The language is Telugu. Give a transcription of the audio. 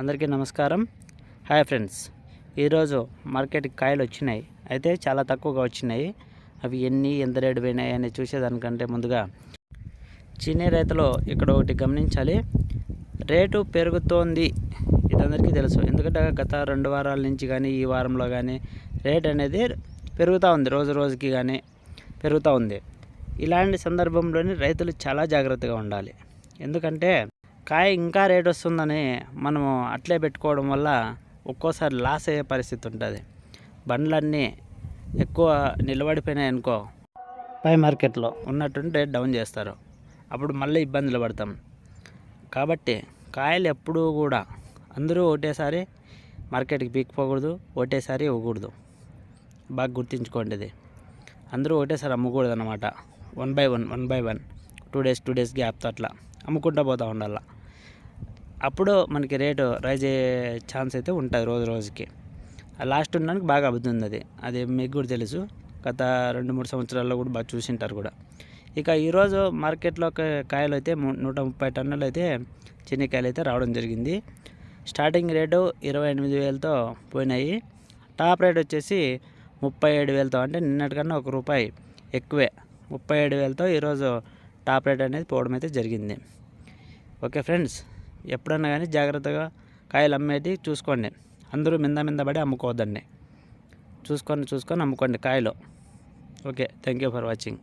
అందరికీ నమస్కారం. Hi friends. ఈరోజు మార్కెట్కి కాయలు వచ్చినాయి. అయితే చాలా తక్కువగా వచ్చినాయి. అవి ఎన్ని ఎంత రేటు పోయినాయి అని చూసేదానికంటే ముందుగా చిన్న రైతులు ఇక్కడ ఒకటి గమనించాలి. రేటు పెరుగుతోంది. ఇదందరికీ తెలుసు. ఎందుకంటే గత రెండు వారాల నుంచి కానీ ఈ వారంలో కానీ రేట్ అనేది పెరుగుతూ ఉంది. రోజు రోజుకి కానీ పెరుగుతూ ఉంది. ఇలాంటి సందర్భంలోనే రైతులు చాలా జాగ్రత్తగా ఉండాలి. ఎందుకంటే కాయ ఇంకా రేట్ వస్తుందని మనము అట్లే పెట్టుకోవడం వల్ల ఒక్కోసారి లాస్ అయ్యే పరిస్థితి ఉంటుంది. బండ్లన్నీ ఎక్కువ నిలబడిపోయినాయి అనుకో పై మార్కెట్లో ఉన్నట్టుంటే డౌన్ చేస్తారు. అప్పుడు మళ్ళీ ఇబ్బందులు పడతాం. కాబట్టి కాయలు ఎప్పుడూ కూడా అందరూ ఒకటేసారి మార్కెట్కి పీక్కోకూడదు ఒకటేసారి ఇవ్వకూడదు. బాగా గుర్తుంచుకోండి ఇది. అందరూ ఒకటేసారి అమ్మకూడదు అనమాట one by one one by one. Two days two days గ్యాప్తో అట్లా అమ్ముకుంటూ పోతూ ఉండాల. అప్పుడు మనకి రేటు రైజ్ అయ్యే ఛాన్స్ అయితే ఉంటుంది రోజు రోజుకి. లాస్ట్ ఉండడానికి బాగా అబ్బుతుంది అది. అది మీకు కూడా తెలుసు. గత రెండు మూడు సంవత్సరాల్లో కూడా బాగా చూసింటారు కూడా. ఇక ఈరోజు మార్కెట్లో ఒక కాయలు అయితే నూట ముప్పై టన్నులు అయితే చిన్నకాయలు అయితే రావడం జరిగింది. స్టార్టింగ్ రేటు ఇరవై ఎనిమిది వేలతో పోయినాయి. టాప్ రేట్ వచ్చేసి ముప్పై ఏడు వేలతో అంటే నిన్నటికన్నా ఒక రూపాయి ఎక్కువే. ముప్పై ఏడు వేలతో ఈరోజు టాప్ రేట్ అనేది పోవడం అయితే జరిగింది. ఓకే ఫ్రెండ్స్ ఎప్పుడన్నా కానీ జాగ్రత్తగా కాయలు అమ్మేటి చూసుకోండి. అందరూ మింద మింద పడి అమ్ముకోవద్దండి. చూసుకొని చూసుకొని అమ్ముకోండి కాయలు. Okay thank you for watching.